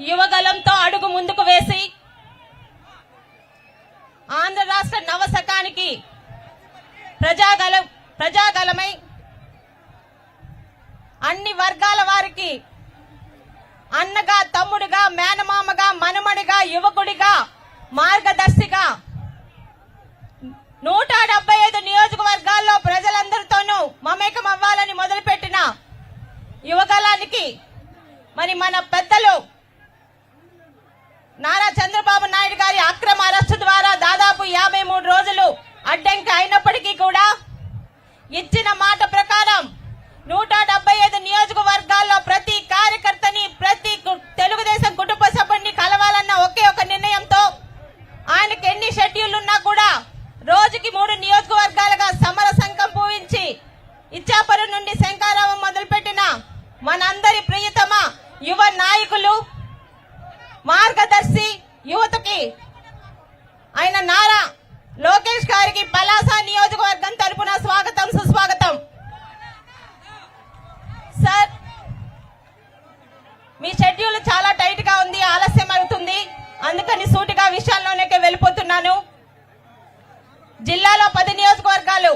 యువగలంతో అడుగు ముందుకు వేసి ఆంధ్ర రాష్ట్ర నవశకానికి ప్రజాగల ప్రజాగలమై అన్ని వర్గాల వారికి అన్నగా తమ్ముడిగా మేనమామగా మనుమడిగా యువకుడిగా మార్గదర్శిగా నూట డెబ్బై ఐదు నియోజకవర్గాల్లో ప్రజలందరితోనూ మమేకం అవ్వాలని మొదలుపెట్టిన యువగలానికి మరి మన పెద్దలు నారా చంద్రబాబు నాయుడు గారి అక్రమ అరెస్టు ద్వారా దాదాపు యాభై మూడు రోజులు అడ్డంకి అయినప్పటికీ కూడా ఇచ్చిన మాట ప్రకారం నూట డెబ్బై ఐదు నియోజకవర్గాల్లో ప్రతి కార్యకర్తని ప్రతి కు- తెలుగుదేశం కుటుంబ సభ్యుని కలవాలన్న ఒకే ఒక నిర్ణయంతో ఆయనకి ఎన్ని షెడ్యూల్ ఉన్నా కూడా రోజుకి మూడు నియోజకవర్గాలుగా సమర సంఘం జిల్లాలో పది నియోజకవర్గాలు.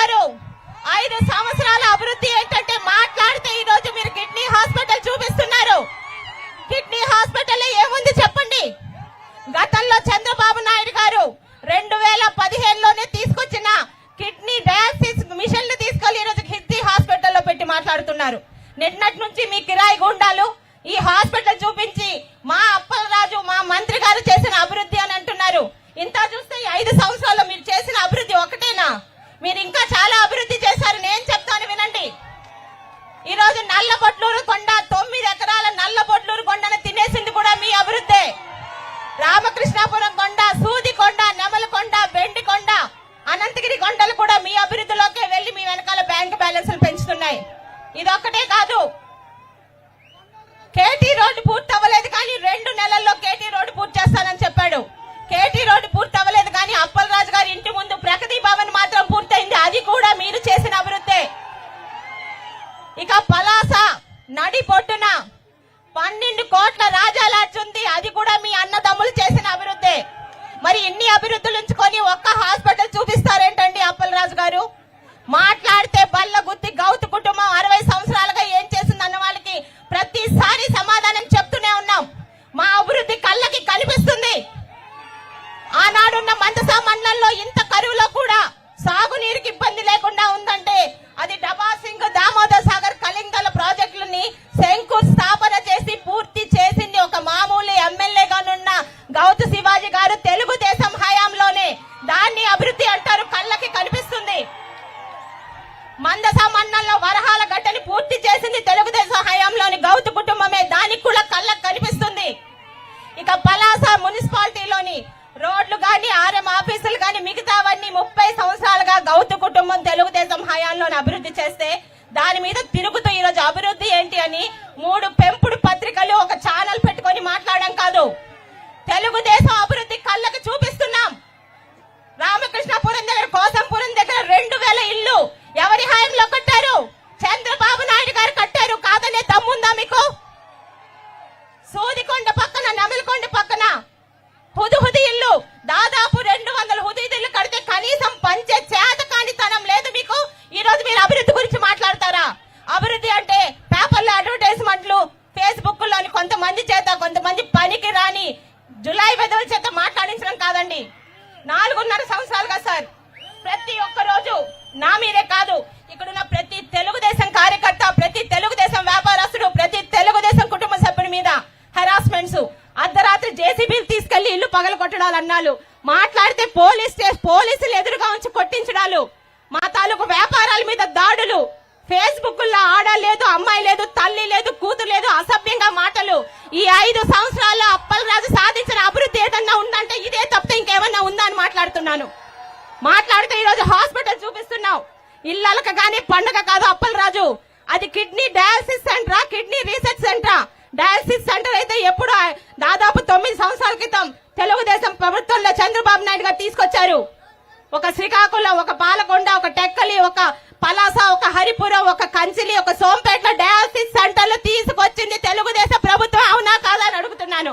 గారు ఐదు సంవత్సరాల అభివృద్ధి ఏంటంటే మాట్లాడితే ఈ రోజు మీరు కిడ్నీ హాస్పిటల్ చూపిస్తున్నారు. కిడ్నీ హాస్పిటల్ ఏముంది చెప్పండి? గతంలో చంద్రబాబు నాయుడు గారు రెండు వేల పదిహేనులోనే తీసుకొచ్చిన కిడ్నీ డయాలసిస్ మిషన్లు తీసుకెళ్ళి ఈ రోజు కిడ్నీ హాస్పిటల్లో పెట్టి మాట్లాడుతున్నారు. నిన్నటి నుంచి మీ కిరాయి గుండాలు ఈ హాస్పిటల్ చూపించి మా అప్పలరాజు మా మంత్రి గారు చేసిన అభివృద్ధి అని అంటున్నారు. ఇంత చూస్తే ఐదు సంవత్సరాల్లో మీరు చేసిన అభివృద్ధి ఒకటేనా? మీరు ఇంకా చాలా అభివృద్ధి చేశారు. నేను చెప్తాను వినండి. ఈరోజు నల్ల నల్లబొట్లూరు కొండ తొమ్మిది ఎకరాల నల్లబొట్లూరు కొండను తినేసింది కూడా మీ అభివృద్ధే. రామకృష్ణాపురం కొండ సూది కొండ నెమల కొండ బెండి కొండ అనంతగిరి కొండలు కూడా మీ అభివృద్ధిలోకే వెళ్ళి మీ వెనకాల బ్యాంక్ బ్యాలెన్స్లు పెంచుతున్నాయి. ఇదొక్కటే కాదు పూర్తయింది అది కూడా మీరు చేసిన అభివృద్ధి. ఇక పలాస నడి పొట్టున పన్నెండు కోట్ల రాజాలాడ్చి అది కూడా మీ అన్నదమ్ములు చేసిన అభివృద్ధి. మరి ఇన్ని అభివృద్ధులు ఉంచుకొని ఒక్క హాస్పిటల్ చూపిస్తారేంటండి అప్పలరాజు గారు? మాట్లాడితే బల్ల గుత్తి గౌతు కుటుంబం అరవై సంవత్సరాలుగా ఏం చేసింది అన్న వాళ్ళకి ప్రతిసారి సమాధానం చెప్తూనే ఉన్నాం. మా అభివృద్ధి కళ్ళకి కనిపిస్తుంది. ఆనాడున్న మందసా మండలంలో ఇంత కరువులో కూడా సాగునీరుకి ఇబ్బంది లేకుండా ఉందంటే అది డబాసింగ్ దామోదర్ సాగర్ కలింగల ప్రాజెక్టులని శంకుస్థాపన చేసి పూర్తి కొట్టించడాలు మా తాలూకు వ్యాపారాల మీద దాడులు. ఫేస్బుక్లో ఆడ లేదు అమ్మాయి లేదు తల్లి లేదు కూతురు లేదు అసభ్యంగా మాటలు. ఈ ఐదు సంవత్సరాల్లో అప్పలరాజు సాధించిన అభివృద్ధి ఏదన్నా ఉందంటే ఇదే తప్పితే ఇంకేమన్నా ఉందా అని మాట్లాడుతున్నాను. మాట్లాడితే ఈరోజు హాస్పిటల్ చూపిస్తున్నావు. ఇళ్ళక కానీ పండగ కాదు అప్పలరాజు. అది కిడ్నీ డయాలసిస్ సెంటరా కిడ్నీ రీసెర్చ్ సెంటరా? డయాలసిస్ సెంటర్ అయితే ఎప్పుడు దాదాపు తొమ్మిది సంవత్సరాల క్రితం తెలుగుదేశం ప్రభుత్వంలో చంద్రబాబు నాయుడు గారు తీసుకొచ్చారు. ఒక శ్రీకాకుళం ఒక పాలకొండ ఒక టెక్కలి ఒక పలాస ఒక హరిపురం ఒక కంచిలి ఒక సోంపేట డయాలసిస్ సెంటర్లు తీసుకొచ్చింది తెలుగుదేశం ప్రభుత్వం. అవునా కాదా అని అడుగుతున్నాను.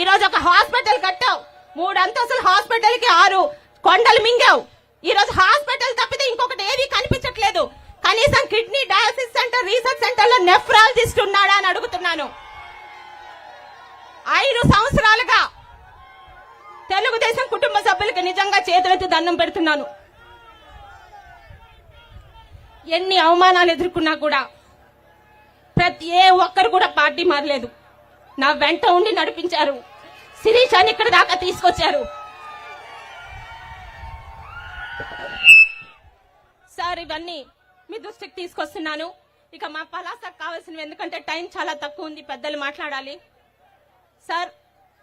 ఈరోజు ఒక హాస్పిటల్ కట్టావు. మూడు అంతస్తుల హాస్పిటల్కి ఆరు కొండలు మింగావు. ఈరోజు హాస్పిటల్ తప్పితే ఇంకొకటి ఏది కనిపించట్లేదు. కనీసం కిడ్నీ డయాలసిస్ సెంటర్ రీసెర్చ్ సెంటర్లో నెఫ్రాలజిస్ట్ ఉన్నాడా అని అడుగుతున్నాను. ఐదు సంవత్సరాలుగా తెలుగుదేశం కుటుంబ సభ్యులకు నిజంగా చేతులెత్తి దండం పెడుతున్నాను. ఎన్ని అవమానాలు ఎదుర్కొన్నా కూడా ప్రతి ఏ ఒక్కరు కూడా పార్టీ మారలేదు. నా వెంట ఉండి నడిపించారు. శిరీషాన్ని ఇక్కడ దాకా తీసుకొచ్చారు. సార్ ఇవన్నీ మీ దృష్టికి తీసుకొస్తున్నాను. ఇక మా పలాసకు కావాల్సినవి ఎందుకంటే టైం చాలా తక్కువ ఉంది పెద్దలు మాట్లాడాలి. సార్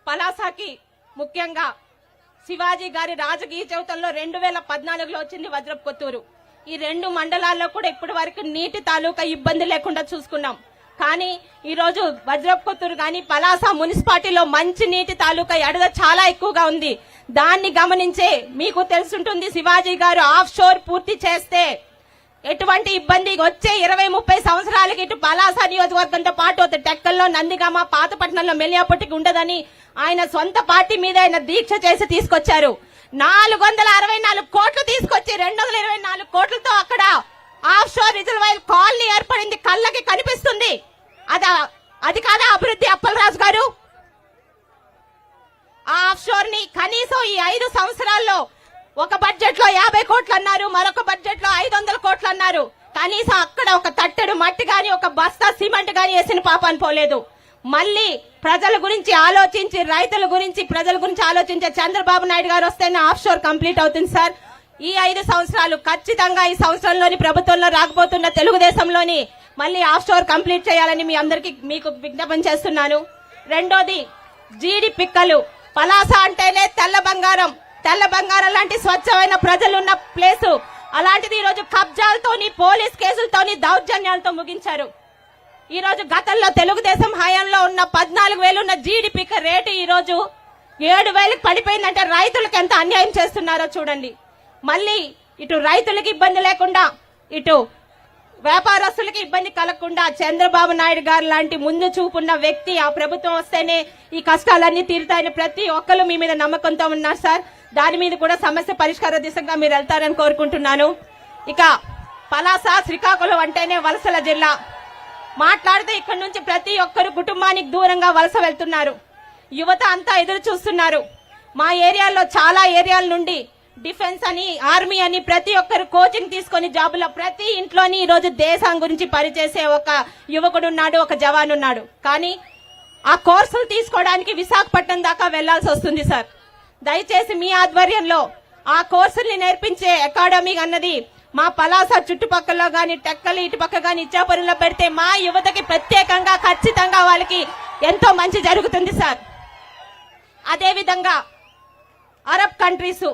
పలాసాకి ముఖ్యంగా శివాజీ గారి రాజకీయ చవితంలో రెండు వేల పద్నాలుగులో వచ్చింది వజ్రపు కొత్తూరు. ఈ రెండు మండలాల్లో కూడా ఇప్పటి వరకు నీటి తాలూకా ఇబ్బంది లేకుండా చూసుకున్నాం. కానీ ఈ రోజు వజ్రపు కొత్తూరు కానీ పలాస మున్సిపాలిటీలో మంచి నీటి తాలూకా ఎడద చాలా ఎక్కువగా ఉంది. దాన్ని గమనించే మీకు తెలుసుంటుంది శివాజీ గారు ఆఫ్ షోర్ పూర్తి చేస్తే ఎటువంటి ఇబ్బంది వచ్చే ఇరవై ముప్పై సంవత్సరాలకి ఇటు పలాస నియోజకవర్గంతో పాటు అటు టెక్కల్లో నందిగామ పాతపట్నంలో మెలియాపట్టికి ఉండదని ఆయన సొంత పార్టీ మీద ఆయన దీక్ష చేసి తీసుకొచ్చారు. నాలుగు వందల అరవై నాలుగు కోట్లు తీసుకొచ్చి రెండు వందల ఇరవై నాలుగు కోట్లతో అక్కడ ఆఫ్ షోర్ రిజర్వాయర్ కాలనీ ఏర్పడింది. కళ్ళకి కనిపిస్తుంది. అదా అది కాదా అభివృద్ధి అప్పలరాజు గారు? ఆ ఆఫ్ షోర్ని కనీసం ఈ ఐదు సంవత్సరాలు ఒక బడ్జెట్లో యాభై కోట్లు అన్నారు మరొక బడ్జెట్లో ఐదు వందల కోట్లు అన్నారు కనీసం అక్కడ ఒక తట్టెడు మట్టి గాని ఒక బస్తా సిమెంట్ గాని వేసిన పాపాన్ని పోలేదు. మళ్ళీ ప్రజల గురించి ఆలోచించి రైతుల గురించి ప్రజల గురించి ఆలోచించే చంద్రబాబు నాయుడు గారు వస్తేనే ఆఫ్ షోర్ కంప్లీట్ అవుతుంది సార్. ఈ ఐదు సంవత్సరాలు ఖచ్చితంగా ఈ సంవత్సరంలోని ప్రభుత్వంలో రాకపోతున్న తెలుగుదేశంలోని మళ్ళీ ఆఫ్ షోర్ కంప్లీట్ చేయాలని మీ అందరికి మీకు విజ్ఞాపన చేస్తున్నాను. రెండోది జీడి పిక్కలు. పలాస అంటేనే తెల్ల బంగారం. తెల్ల బంగారం లాంటి స్వచ్ఛమైన ప్రజలున్న ప్లేసు. అలాంటిది ఈరోజు కబ్జాలతోని పోలీస్ కేసులతోని దౌర్జన్యాలతో ముగించారు. ఈరోజు గతంలో తెలుగుదేశం హయాంలో ఉన్న పద్నాలుగు వేలు ఉన్న జీడిపిక రేటు ఈరోజు ఏడు వేలకు పడిపోయిందంటే రైతులకు ఎంత అన్యాయం చేస్తున్నారో చూడండి. మళ్ళీ ఇటు రైతులకు ఇబ్బంది లేకుండా ఇటు వ్యాపారస్తులకు ఇబ్బంది కలగకుండా చంద్రబాబు నాయుడు గారు లాంటి ముందు చూపున్న వ్యక్తి ఆ ప్రభుత్వం వస్తేనే ఈ కష్టాలన్నీ తీరుతాయని ప్రతి ఒక్కరు మీ మీద నమ్మకంతో ఉన్నారు సార్. దాని మీద కూడా సమస్య పరిష్కార దిశగా మీరు వెళ్తారని కోరుకుంటున్నాను. ఇక పలాస శ్రీకాకుళం అంటేనే వలసల జిల్లా. మాట్లాడితే ఇక్కడ నుంచి ప్రతి ఒక్కరు కుటుంబానికి దూరంగా వలస వెళ్తున్నారు. యువత అంతా ఎదురు చూస్తున్నారు. మా ఏరియాలో చాలా ఏరియాల నుండి డిఫెన్స్ అని ఆర్మీ అని ప్రతి ఒక్కరు కోచింగ్ తీసుకొని జాబులో ప్రతి ఇంట్లోని ఈరోజు దేశం గురించి పనిచేసే ఒక యువకుడు ఉన్నాడు ఒక జవాన్ ఉన్నాడు. కానీ ఆ కోర్సులు తీసుకోవడానికి విశాఖపట్నం దాకా వెళ్ళాల్సి వస్తుంది సార్. దయచేసి మీ ఆధ్వర్యంలో ఆ కోర్సుల్ని నేర్పించే అకాడమీ అన్నది మా పలాస చుట్టుపక్కల గాని ఇటు పక్క గాని ఇచ్చాపురంలో పెడితే మా యువతకి ప్రత్యేకంగా ఖచ్చితంగా వాళ్ళకి ఎంతో మంచి జరుగుతుంది సార్. అదేవిధంగా అరబ్ కంట్రీస్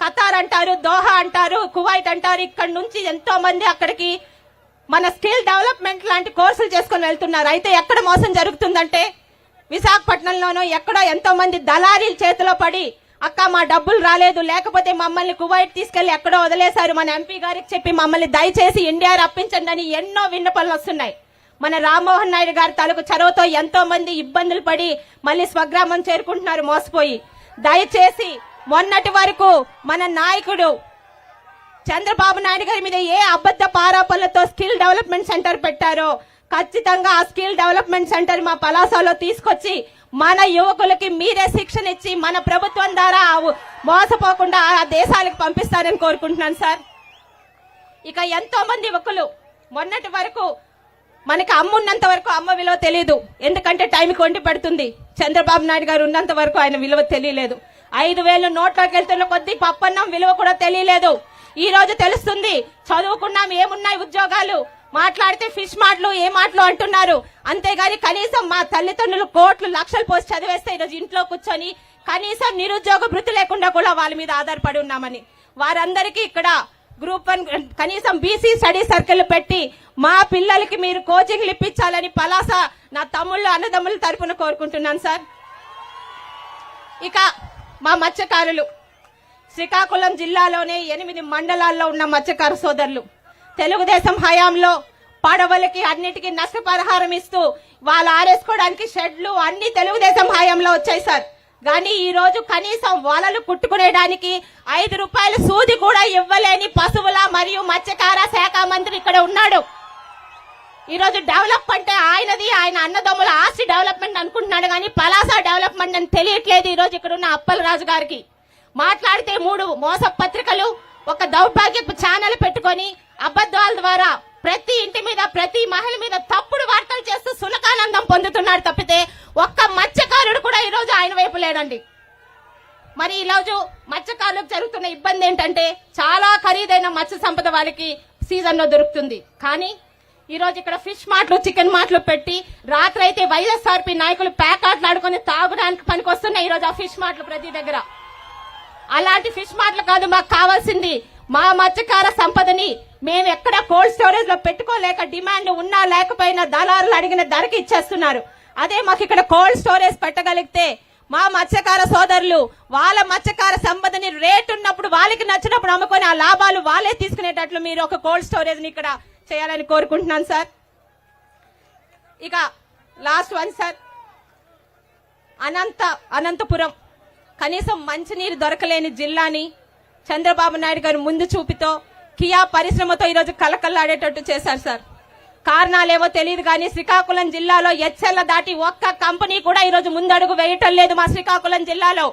ఖతార్ అంటారు దోహా అంటారు కువైట్ అంటారు ఇక్కడ నుంచి ఎంతో మంది అక్కడికి మన స్కిల్ డెవలప్మెంట్ లాంటి కోర్సులు చేసుకొని వెళ్తున్నారు. అయితే ఎక్కడ మోసం జరుగుతుందంటే విశాఖపట్నంలోనో ఎక్కడో ఎంతో మంది దళారీల చేతిలో పడి అక్క మా డబ్బులు రాలేదు లేకపోతే మమ్మల్ని కువైట్ తీసుకెళ్ళి ఎక్కడో వదిలేశారు మన ఎంపీ గారికి చెప్పి మమ్మల్ని దయచేసి ఇండియా రప్పించండి అని ఎన్నో విన్నపాలు వస్తున్నాయి. మన రామ్మోహన్ నాయుడు గారి తలకు చొరవతో ఎంతో మంది ఇబ్బందులు పడి మళ్ళీ స్వగ్రామం చేరుకుంటున్నారు మోసపోయి. దయచేసి మొన్నటి వరకు మన నాయకుడు చంద్రబాబు నాయుడు గారి మీద ఏ అబద్ధ పారాపలతో స్కిల్ డెవలప్మెంట్ సెంటర్ పెట్టారో ఖచ్చితంగా ఆ స్కిల్ డెవలప్మెంట్ సెంటర్ మా పలాసలో తీసుకొచ్చి మన యువకులకి మీరే శిక్షణ ఇచ్చి మన ప్రభుత్వం ద్వారా మోసపోకుండా ఆ దేశాలకు పంపిస్తారని కోరుకుంటున్నాను సార్. ఇక ఎంతో మంది యువకులు మొన్నటి వరకు మనకి అమ్మ ఉన్నంత వరకు అమ్మ విలువ తెలియదు ఎందుకంటే టైంకి వండి పెడుతుంది. చంద్రబాబు నాయుడు గారు ఉన్నంత వరకు ఆయన విలువ తెలియలేదు. ఐదు వేలు నోట్లోకి వెళ్తున్న కొద్దీ పప్పన్నం విలువ కూడా తెలియలేదు. ఈ రోజు తెలుస్తుంది చదువుకున్నాం ఏమున్నాయి ఉద్యోగాలు? మాట్లాడితే ఫిష్ మాటలు ఏ మాటలు అంటున్నారు? అంతేగాని కనీసం మా తల్లిదండ్రులు కోట్లు లక్షలు పోసి చదివేస్తే ఈరోజు ఇంట్లో కూర్చొని కనీసం నిరుద్యోగ వృత్తి లేకుండా కూడా వాళ్ళ మీద ఆధారపడి ఉన్నామని. వారందరికీ ఇక్కడ గ్రూప్ వన్ కనీసం బీసీ స్టడీ సర్కిల్ పెట్టి మా పిల్లలకి మీరు కోచింగ్లు ఇప్పించాలని పలాస నా తమ్ముళ్ళు అన్నదమ్ముల తరఫున కోరుకుంటున్నాను సార్. ఇక మా మత్స్యకారులు. శ్రీకాకుళం జిల్లాలోనే ఎనిమిది మండలాల్లో ఉన్న మత్స్యకార సోదరులు. తెలుగుదేశం హయాంలో పడవలకి అన్నిటికీ నష్టపరిహారం ఇస్తూ వాళ్ళు ఆరేసుకోవడానికి షెడ్లు అన్ని తెలుగుదేశం హయాంలో వచ్చాయి సార్. కానీ ఈ రోజు కనీసం వలలు కుట్టుకునేడానికి ఐదు రూపాయల సూది కూడా ఇవ్వలేని పశువుల మరియు మత్స్యకార శాఖ మంత్రి ఇక్కడ ఉన్నాడు. ఈరోజు డెవలప్ అంటే ఆయనది ఆయన అన్నదమ్ముల ఆస్తి డెవలప్మెంట్ అనుకుంటున్నాడు కానీ పలాస డెవలప్మెంట్ అని తెలియట్లేదు ఈరోజు ఇక్కడున్న ఇక్కడ ఉన్న అప్పలరాజు గారికి. మాట్లాడితే మూడు మోస పత్రికలు ఒక దౌర్భాగ్యపు ఛానల్ పెట్టుకొని అబద్ధాల ద్వారా ప్రతి ఇంటి మీద ప్రతి మహిళ మీద తప్పుడు వార్తలు చేస్తూ సునకానందం పొందుతున్నాడు తప్పితే ఒక్క మత్స్యకారుడు కూడా ఈరోజు ఆయన వైపు లేడండి. మరి ఈ రోజు మత్స్యకారులకు జరుగుతున్న ఇబ్బంది ఏంటంటే చాలా ఖరీదైన మత్స్య సంపద వాళ్ళకి సీజన్లో దొరుకుతుంది. కానీ ఈరోజు ఇక్కడ ఫిష్ మాటలు చికెన్ మాటలు పెట్టి రాత్రి అయితే వైఎస్ఆర్పి నాయకులు ప్యాకాట్లు ఆడుకొని తాగడానికి పనికొస్తున్నాయి ఈ రోజు ఆ ఫిష్ మాటలు ప్రతి దగ్గర. అలాంటి ఫిష్ మాటలు కాదు మాకు కావాల్సింది మా మత్స్యకార సంపదని మేము ఎక్కడ కోల్డ్ స్టోరేజ్లో పెట్టుకోలేక డిమాండ్ ఉన్నా లేకపోయినా దళారులు అడిగిన ధరకి ఇచ్చేస్తున్నారు. అదే మాకు ఇక్కడ కోల్డ్ స్టోరేజ్ పెట్టగలిగితే మా మత్స్యకార సోదరులు వాళ్ళ మత్స్యకార సంపదని రేట్ ఉన్నప్పుడు వాళ్ళకి నచ్చినప్పుడు అమ్ముకొని ఆ లాభాలు వాళ్ళే తీసుకునేటట్లు మీరు ఒక కోల్డ్ స్టోరేజ్ని ఇక్కడ చేయాలని కోరుకుంటున్నాను సార్. ఇక లాస్ట్ వన్ సార్. అనంత అనంతపురం. కనీసం మంచినీరు దొరకలేని జిల్లాని చంద్రబాబు నాయుడు గారు ముందు చూపితో కియా పరిశ్రమతో ఈరోజు కలకల్లాడేటట్టు చేశారు సార్. కారణాలేవో తెలియదు కానీ శ్రీకాకుళం జిల్లాలో ఎచ్చెల్ల దాటి ఒక్క కంపెనీ కూడా ఈరోజు ముందడుగు వేయటం లేదు మా శ్రీకాకుళం జిల్లాలో.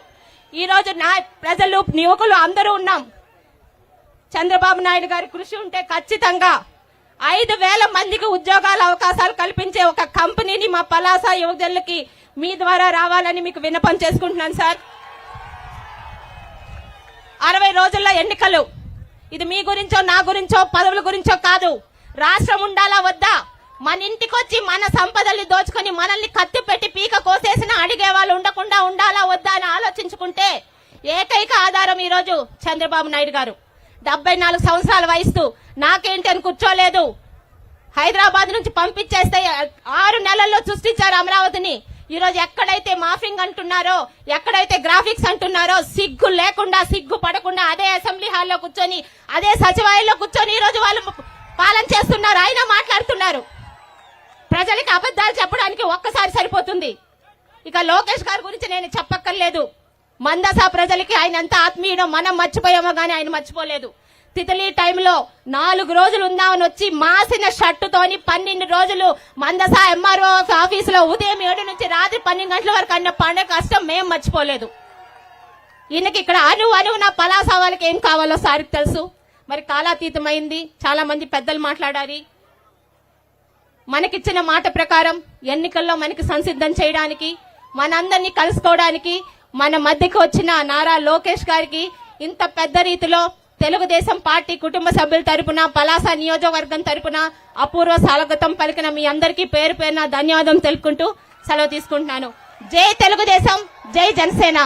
ఈరోజు నా ప్రజలు యువకులు అందరూ ఉన్నాం. చంద్రబాబు నాయుడు గారి కృషి ఉంటే ఖచ్చితంగా ఐదు వేల మందికి ఉద్యోగాల అవకాశాలు కల్పించే ఒక కంపెనీని మా పలాస యువజనులకి మీ ద్వారా రావాలని మీకు విన్నపం చేసుకుంటున్నాను సార్. అరవై రోజుల్లో ఎన్నికలు ఇది మీ గురించో నా గురించో పదవుల గురించో కాదు. రాష్ట్రం ఉండాలా వద్దా? మన ఇంటికొచ్చి మన సంపదల్ని దోచుకొని మనల్ని కత్తి పెట్టి పీక కోసేసిన అడిగే వాళ్ళు ఉండకుండా ఉండాలా వద్దా అని ఆలోచించుకుంటే ఏకైక ఆధారం ఈరోజు చంద్రబాబు నాయుడు గారు. డెబ్బై నాలుగు సంవత్సరాల వయసు నాకేంటి అని కూర్చోలేదు. హైదరాబాద్ నుంచి పంపించేస్తే ఆరు నెలల్లో సృష్టించారు అమరావతిని. ఈరోజు ఎక్కడైతే మాఫింగ్ అంటున్నారో ఎక్కడైతే గ్రాఫిక్స్ అంటున్నారో సిగ్గు లేకుండా సిగ్గు పడకుండా అదే అసెంబ్లీ హాల్లో కూర్చొని అదే సచివాలయంలో కూర్చొని ఈరోజు వాళ్ళు పాలన చేస్తున్నారు. ఆయన మాట్లాడుతున్నారు. ప్రజలకి అబద్ధాలు చెప్పడానికి ఒక్కసారి సరిపోతుంది. ఇక లోకేష్ గారి గురించి నేను చెప్పక్కర్లేదు. మందస ప్రజలకి ఆయన ఎంత ఆత్మీయుడో మనం మర్చిపోయామో గానీ ఆయన మర్చిపోలేదు. తితలి టైంలో నాలుగు రోజులు ఉందామని వచ్చి మాసిన షర్టుతోని పన్నెండు రోజులు మందస ఎంఆర్ఓ ఆఫీసులో ఉదయం ఏడు నుంచి రాత్రి పన్నెండు గంటల వరకు అన్న పండుగ కష్టం మేం మర్చిపోలేదు. ఈయనకి ఇక్కడ అను నా పలాస వాళ్ళకి ఏం కావాలో సారికి తెలుసు. మరి కాలాతీతమైంది. చాలా మంది పెద్దలు మాట్లాడారు. మనకిచ్చిన మాట ప్రకారం ఎన్నికల్లో మనకి సంసిద్ధం చేయడానికి మనందరినీ కలుసుకోవడానికి మన మధ్యకి వచ్చిన నారా లోకేష్ గారికి ఇంత పెద్ద రీతిలో తెలుగుదేశం పార్టీ కుటుంబ సభ్యుల తరపున పలాస నియోజకవర్గం తరపున అపూర్వ స్వాగతం పలికిన మీ అందరికీ పేరు పేరున ధన్యవాదం తెలుపుకుంటూ సెలవు తీసుకుంటున్నాను. జై తెలుగుదేశం జై జనసేన.